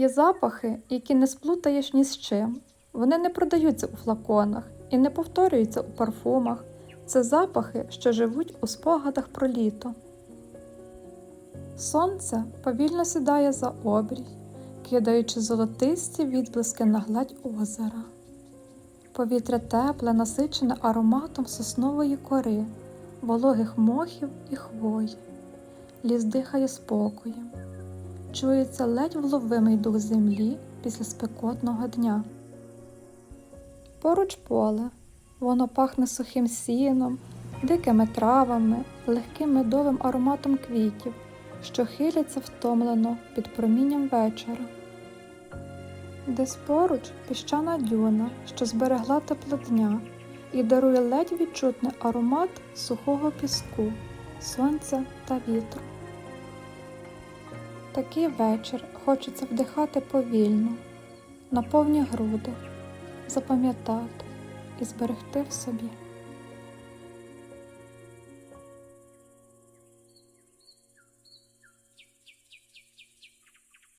Є запахи, які не сплутаєш ні з чим. Вони не продаються у флаконах і не повторюються у парфумах. Це запахи, що живуть у спогадах про літо. Сонце повільно сідає за обрій, кидаючи золотисті відблиски на гладь озера. Повітря тепле, насичене ароматом соснової кори, вологих мохів і хвої. Ліс дихає спокоєм. Чується ледь вловимий дух землі після спекотного дня. Поруч поле, воно пахне сухим сіном, дикими травами, легким медовим ароматом квітів, що хиляться втомлено під промінням вечора. Десь поруч піщана дюна, що зберегла тепло дня і дарує ледь відчутний аромат сухого піску, сонця та вітру. Такий вечір хочеться вдихати повільно, на повні груди, запам'ятати і зберегти в собі.